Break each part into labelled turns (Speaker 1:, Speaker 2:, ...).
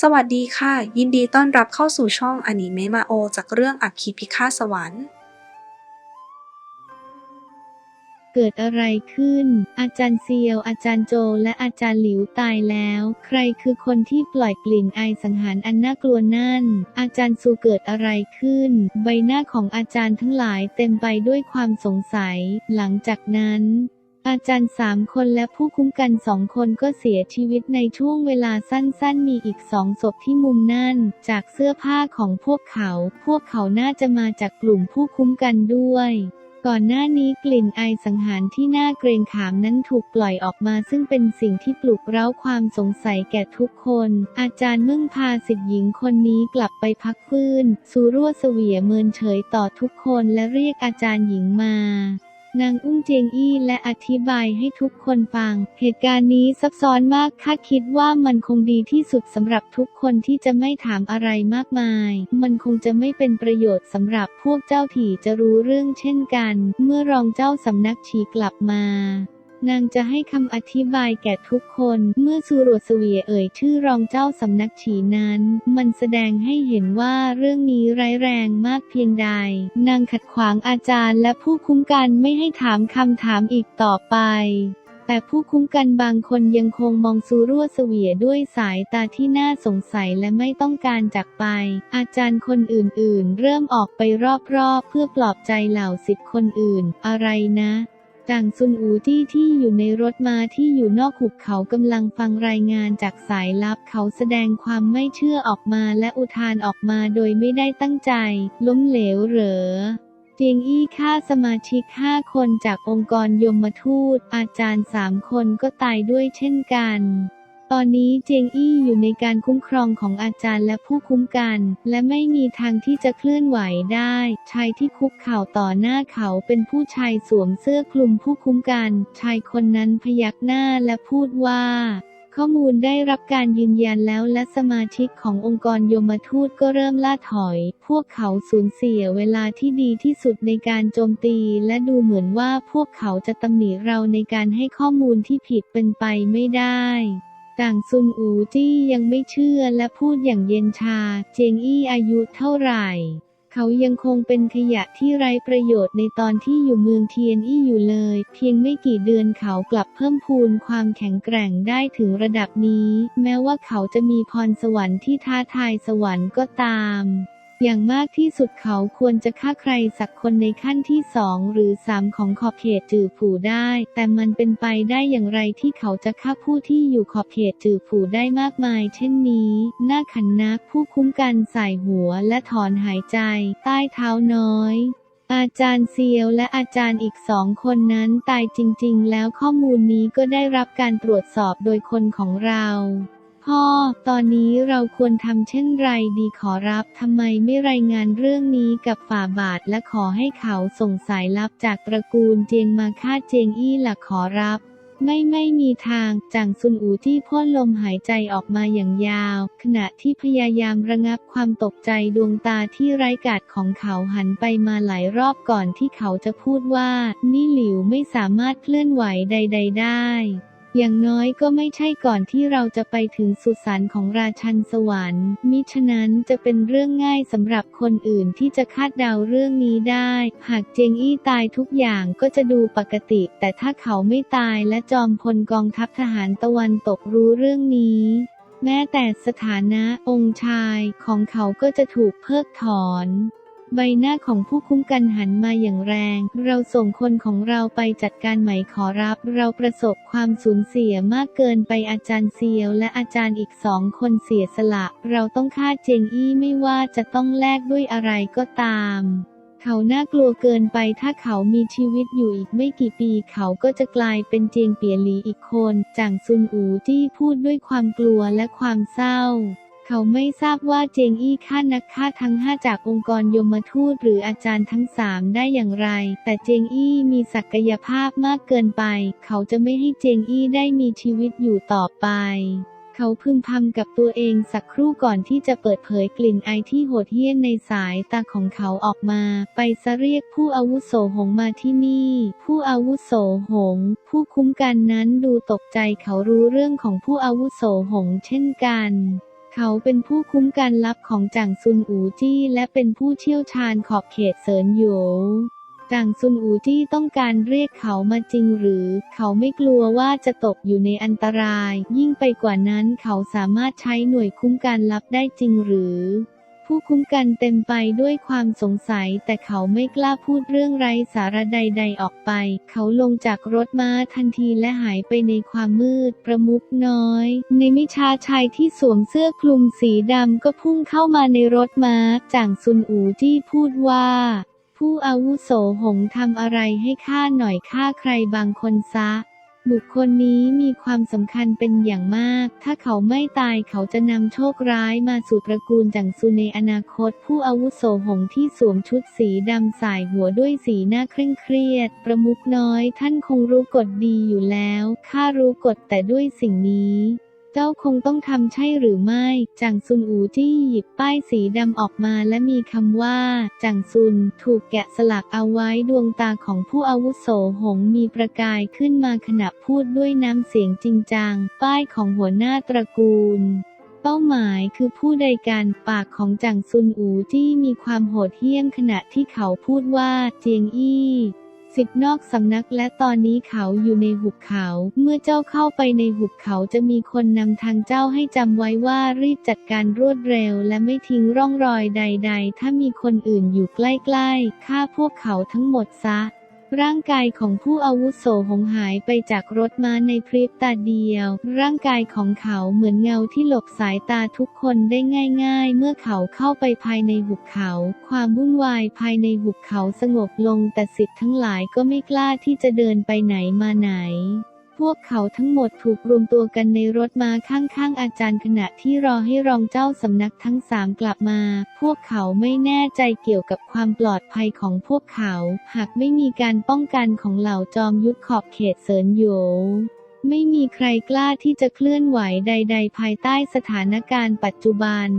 Speaker 1: สวัสดีค่ะ ยินดีต้อนรับเข้าสู่ช่องอนิเมะมาโอ จากเรื่องอัคคีพิฆาตสวรรค์
Speaker 2: เกิดอะไรขึ้น อาจารย์เซียว อาจารย์โจ และอาจารย์หลิวตายแล้ว ใครคือคนที่ปล่อยกลิ่นไอสังหารอันน่ากลัวนั่น อาจารย์ซูเกิดอะไรขึ้น ใบหน้าของอาจารย์ทั้งหลายเต็มไปด้วยความสงสัย หลังจากนั้น อาจารย์สามคนและผู้คุ้มกันสองคนก็เสียชีวิตในช่วงเวลาสั้นๆ มีอีกสองศพที่มุมนั่น จากเสื้อผ้าของพวกเขา พวกเขาน่าจะมาจากกลุ่มผู้คุ้มกันด้วย ก่อนหน้านี้กลิ่นไอสังหารที่น่าเกรงขามนั้นถูกปล่อยออกมาซึ่งเป็นสิ่งที่ปลุกเร้าความสงสัยแก่ทุกคน อาจารย์มึ่งพาสิทธิหญิงคนนี้กลับไปพักฟื้น สูรั่วเสวียเมินเฉยต่อทุกคนและเรียกอาจารย์หญิงมา นางอุ้งเจงอี้และอธิบายให้ทุกคนฟัง เหตุการณ์นี้ซับซ้อนมากคาดคิดว่ามันคงดีที่สุดสำหรับทุกคนที่จะไม่ถามอะไรมากมาย มันคงจะไม่เป็นประโยชน์สำหรับพวกเจ้าถี่จะรู้เรื่องเช่นกัน เมื่อรองเจ้าสำนักฉีกลับมา นางจะให้คำอธิบายแก่ทุกคน เมื่อสูรวดเสวียเอ่ยชื่อรองเจ้าสำนักฉีนั้น มันแสดงให้เห็นว่าเรื่องนี้ร้ายแรงมากเพียงใด นางขัดขวางอาจารย์และผู้คุ้มกันไม่ให้ถามคำถามอีกต่อไปแต่ผู้คุ้มกันบางคนยังคงมองซูรั่วเสวียด้วยสายตาที่น่าสงสัยและไม่ต้องการจากไป อาจารย์คนอื่นๆ เริ่มออกไปรอบๆ เพื่อปลอบใจเหล่าสิทธิ์คนอื่น อะไรนะ จางซุนอูที่ที่อยู่ในรถมาที่อยู่นอกหุบเขากำลังฟังรายงานจากสายลับเขาแสดงความไม่เชื่อออกมาและอุทานออกมาโดยไม่ได้ตั้งใจ ล้มเหลวเหรอเจียงอี้ฆ่าสมาชิก 5 คนจากองค์กรยมทูต อาจารย์ 3 คนก็ตายด้วยเช่นกัน ตอนนี้เจียงอี้อยู่ในการคุ้มครองของอาจารย์และผู้คุ้มกัน และไม่มีทางที่จะเคลื่อนไหวได้ ชายที่คุกเข่าต่อหน้าเขาเป็นผู้ชายสวมเสื้อคลุมผู้คุ้มกัน ชายคนนั้นพยักหน้าและพูดว่าข้อมูลได้รับการยืนยันแล้วและสมาชิกขององค์กรยมทูตก็เริ่มล่าถอย พวกเขาสูญเสียเวลาที่ดีที่สุดในการโจมตี และดูเหมือนว่าพวกเขาจะตำหนิเราในการให้ข้อมูลที่ผิดเป็นไปไม่ได้ ต่างซุนอูจี้ยังไม่เชื่อและพูดอย่างเย็นชา เจงอี้อายุเท่าไหร่ เขายังคงเป็นขยะที่ไร้ประโยชน์ในตอนที่อยู่เมืองเทียนอี้อยู่เลย เพียงไม่กี่เดือนเขากลับเพิ่มพูนความแข็งแกร่งได้ถึงระดับนี้ แม้ว่าเขาจะมีพรสวรรค์ที่ท้าทายสวรรค์ก็ตาม อย่างมากที่สุดเขาควรจะฆ่าใครสักคนในขั้นที่สองหรือสามของขอบเขตจือผู่ได้ แต่มันเป็นไปได้อย่างไรที่เขาจะฆ่าผู้ที่อยู่ขอบเขตจือผู่ได้มากมาย เช่นนี้ หน้าขันนักผู้คุ้มกันใส่หัวและถอนหายใจ ใต้เท้าน้อยอาจารย์เซียวและอาจารย์อีกสองคนนั้นตายจริง ๆ แล้วข้อมูลนี้ก็ได้รับการตรวจสอบโดยคนของเรา พ่อ ตอนนี้เราควรทำเช่นไรดีขอรับทำไมไม่รายงานเรื่องนี้กับฝ่าบาทและขอให้เขาส่งสายลับจากตระกูลเจียงมาฆ่าเจียงอี้ล่ะขอรับไม่ไม่มีทางจางซุนอูที่พ่นลมหายใจออกมาอย่างยาว ขณะที่พยายามระงับความตกใจดวงตาที่ไร้กาดของเขาหันไปมาหลายรอบก่อนที่เขาจะพูดว่า นี่หลิวไม่สามารถเคลื่อนไหวใด ๆ ได้ อย่างน้อยก็ไม่ใช่ก่อนที่เราจะไปถึงสุสานของราชันสวรรค์ มิฉะนั้นจะเป็นเรื่องง่ายสำหรับคนอื่นที่จะคาดเดาเรื่องนี้ได้ หากเจงอี้ตายทุกอย่างก็จะดูปกติ แต่ถ้าเขาไม่ตายและจอมพลกองทัพทหารตะวันตกรู้เรื่องนี้ แม้แต่สถานะองค์ชายของเขาก็จะถูกเพิกถอน ใบหน้าของผู้คุ้มกันหันมาอย่างแรง เราส่งคนของเราไปจัดการไหมขอรับ เราประสบความสูญเสียมากเกินไปอาจารย์เซียวและอาจารย์อีกสองคนเสียสละ เราต้องฆ่าเจงอี้ไม่ว่าจะต้องแลกด้วยอะไรก็ตามเขาน่ากลัวเกินไปถ้าเขามีชีวิตอยู่อีกไม่กี่ปี เขาก็จะกลายเป็นเจียงเปียหลีอีกคน จางซุนอูจี้พูดด้วยความกลัวและความเศร้า เขาไม่ทราบว่าเจงอี้ฆ่านักฆ่าทั้งห้าจากองค์กรยมทูตหรืออาจารย์ทั้งสามได้อย่างไร แต่เจงอี้มีศักยภาพมากเกินไป เขาจะไม่ให้เจงอี้ได้มีชีวิตอยู่ต่อไปเขาพึมพำกับตัวเองสักครู่ก่อนที่จะเปิดเผยกลิ่นไอที่โหดเหี้ยมในสายตาของเขาออกมา ไปซะเรียกผู้อาวุโสหงมาที่นี่ ผู้อาวุโสหง ผู้คุ้มกันนั้นดูตกใจเขารู้เรื่องของผู้อาวุโสหงเช่นกัน เขาเป็นผู้คุ้มกันลับของจางซุนอูจี้และเป็นผู้เชี่ยวชาญขอบเขตเซินโหยจางซุนอูจี้ต้องการเรียกเขามาจริงหรือ เขาไม่กลัวว่าจะตกอยู่ในอันตราย ยิ่งไปกว่านั้นเขาสามารถใช้หน่วยคุ้มกันลับได้จริงหรือ ผู้คุ้มกันเต็มไปด้วยความสงสัย แต่เขาไม่กล้าพูดเรื่องไร้สาระใดๆออกไป เขาลงจากรถม้าทันทีและหายไปในความมืด ประมุกน้อย ในมิชาชายที่สวมเสื้อคลุมสีดำก็พุ่งเข้ามาในรถม้า จ่างซุนอูจี้พูดว่าผู้อาวุโสหงทำอะไรให้ข้าหน่อยฆ่าใครบางคนซะ บุคคลนี้มีความสำคัญเป็นอย่างมาก ถ้าเขาไม่ตายเขาจะนำโชคร้ายมาสู่ตระกูลจังซูในอนาคต ผู้อาวุโสหงที่สวมชุดสีดำสายหัวด้วยสีหน้าเคร่งเครียด ประมุกน้อยท่านคงรู้กฎดีอยู่แล้ว ข้ารู้กฎแต่ด้วยสิ่งนี้ เจ้าคงต้องทำใช่หรือไม่จางซุนอูจี้หยิบป้ายสีดำออกมาและมีคำว่าจางซุนถูกแกะสลักเอาไว้ดวงตาของผู้อาวุโสหงมีประกายขึ้นมาขณะพูดด้วยน้ำเสียงจริงจัง ป้ายของหัวหน้าตระกูลเป้าหมายคือผู้ใดการปากของจางซุนอูจี้มีความโหดเหี้ยมขณะที่เขาพูดว่าเจียงอี้ สิทธิ์นอกสำนักและตอนนี้เขาอยู่ในหุบเขา เมื่อเจ้าเข้าไปในหุบเขาจะมีคนนำทางเจ้าให้จำไว้ว่ารีบจัดการรวดเร็ว และไม่ทิ้งร่องรอยใด ๆ ถ้ามีคนอื่นอยู่ใกล้ๆฆ่าพวกเขาทั้งหมดซะ ร่างกายของผู้อาวุโสหงหายไปจากรถม้าในพริบตาเดียว ร่างกายของเขาเหมือนเงาที่หลบสายตาทุกคนได้ง่าย ๆ เมื่อเขาเข้าไปภายในหุบเขา ความวุ่นวายภายในหุบเขาสงบลงแต่สิทธิ์ทั้งหลายก็ไม่กล้าที่จะเดินไปไหนมาไหน พวกเขาทั้งหมดถูกรวมตัวกันในรถมาข้างๆอาจารย์ขณะที่รอให้รองเจ้าสำนักทั้งสามกลับมา พวกเขาไม่แน่ใจเกี่ยวกับความปลอดภัยของพวกเขา หากไม่มีการป้องกันของเหล่าจอมยุทธขอบเขตเซินโยไม่มีใครกล้าที่จะเคลื่อนไหวใด ๆ ภายใต้สถานการณ์ปัจจุบัน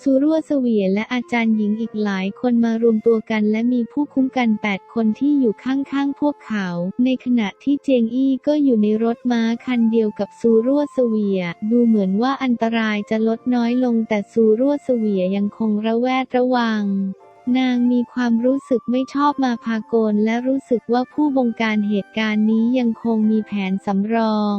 Speaker 2: สุรั่วเสวียนและอาจารย์หญิงอีกหลายคนมารวมตัวกันและมีผู้คุ้มกัน 8 คนที่อยู่ข้างๆพวกเขา ในขณะที่เจงอี้ก็อยู่ในรถม้าคันเดียวกับซูรั่วเสวีย ดูเหมือนว่าอันตรายจะลดน้อยลงแต่ซูรั่วเสวียยังคงระแวดระวังนางมีความรู้สึกไม่ชอบมาพากลและรู้สึกว่าผู้บงการเหตุการณ์นี้ยังคงมีแผนสำรอง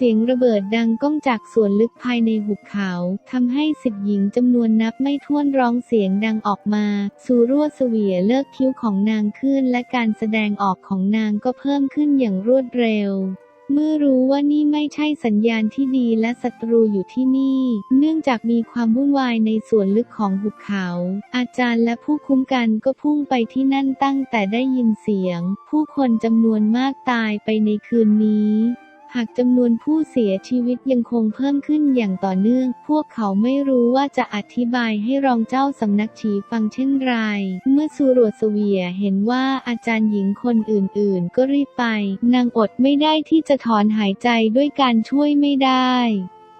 Speaker 2: เสียงระเบิดดังก้องจากส่วนลึกภายในหุบเขาทำให้สิทธิหญิงจำนวนนับไม่ถ้วนร้องเสียงดังออกมา สูรั่วเสวียเลิกคิ้วของนางขึ้น และการแสดงออกของนางก็เพิ่มขึ้นอย่างรวดเร็วเมื่อรู้ว่านี่ไม่ใช่สัญญาณที่ดีและศัตรูอยู่ที่นี่ เนื่องจากมีความวุ่นวายในส่วนลึกของหุบเขา อาจารย์และผู้คุ้มกันก็พุ่งไปที่นั่นตั้งแต่ได้ยินเสียง ผู้คนจำนวนมากตายไปในคืนนี้ หากจำนวนผู้เสียชีวิตยังคงเพิ่มขึ้นอย่างต่อเนื่อง พวกเขาไม่รู้ว่าจะอธิบายให้รองเจ้าสำนักฉีฟังเช่นไร เมื่อสูรวดเสวียเห็นว่าอาจารย์หญิงคนอื่นๆ ก็รีบไป นางอดไม่ได้ที่จะถอนหายใจด้วยการช่วยไม่ได้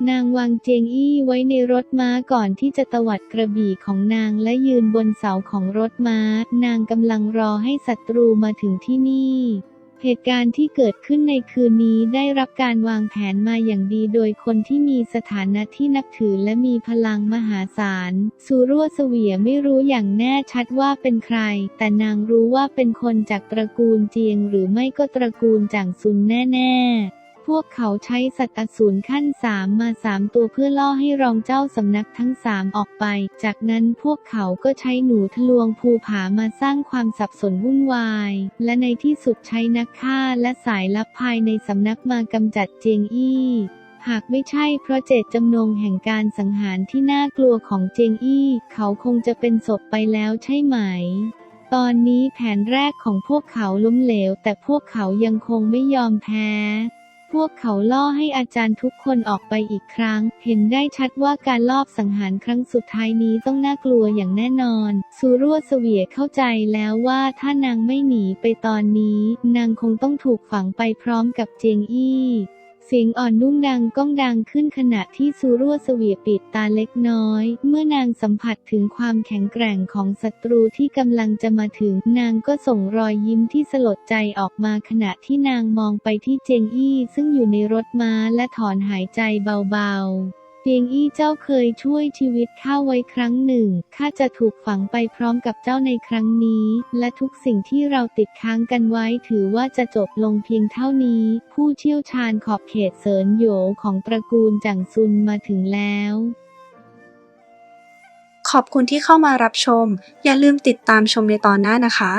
Speaker 2: นางวางเจียงอี้ไว้ในรถม้าก่อนที่จะตวัดกระบี่ของนางและยืนบนเสาของรถม้า นางกำลังรอให้ศัตรูมาถึงที่นี่ เหตุการณ์ที่เกิดขึ้นในคืนนี้ได้รับการวางแผนมาอย่างดีโดยคนที่มีสถานะที่นับถือและมีพลังมหาศาลสูรั่วเสวียไม่รู้อย่างแน่ชัดว่าเป็นใคร แต่นางรู้ว่าเป็นคนจากตระกูลเจียงหรือไม่ก็ตระกูลจางซุนแน่ ๆ พวกเขาใช้สัตว์อสูรขั้นสามมาสามตัวเพื่อล่อให้รองเจ้าสำนักทั้งสามออกไป จากนั้นพวกเขาก็ใช้หนูทะลวงภูผามาสร้างความสับสนวุ่นวาย และในที่สุดใช้นักฆ่าและสายลับภายในสำนักมากำจัดเจียงอี้หากไม่ใช่เพราะเจตจำนงแห่งการสังหารที่น่ากลัวของเจงอี้ เขาคงจะเป็นศพไปแล้วใช่ไหม ตอนนี้แผนแรกของพวกเขาล้มเหลว แต่พวกเขายังคงไม่ยอมแพ้ พวกเขาล่อให้อาจารย์ทุกคนออกไปอีกครั้ง เห็นได้ชัดว่าการลอบสังหารครั้งสุดท้ายนี้ต้องน่ากลัวอย่างแน่นอน ซูรั่วเสวียเข้าใจแล้วว่าถ้านางไม่หนีไปตอนนี้ นางคงต้องถูกฝังไปพร้อมกับเจียงอี้ เสียงอ่อนนุ่มดังก้องดังขึ้นขณะที่ซูรั่วเสวียปิดตาเล็กน้อย เมื่อนางสัมผัสถึงความแข็งแกร่งของศัตรูที่กำลังจะมาถึง นางก็ส่งรอยยิ้มที่สลดใจออกมาขณะที่นางมองไปที่เจงอี้ซึ่งอยู่ในรถม้าและถอนหายใจเบาๆ เปียงอี้เจ้าเคยช่วยชีวิตข้าไว้ครั้งหนึ่ง ข้าจะถูกฝังไปพร้อมกับเจ้าในครั้งนี้ และทุกสิ่งที่เราติดค้างกันไว้ถือว่าจะจบลงเพียงเท่านี้ ผู้เชี่ยวชาญขอบเขตเซินโหยของตระกูลจังซุนมาถึงแล้ว
Speaker 1: ขอบคุณที่เข้ามารับชม อย่าลืมติดตามชมในตอนหน้านะคะ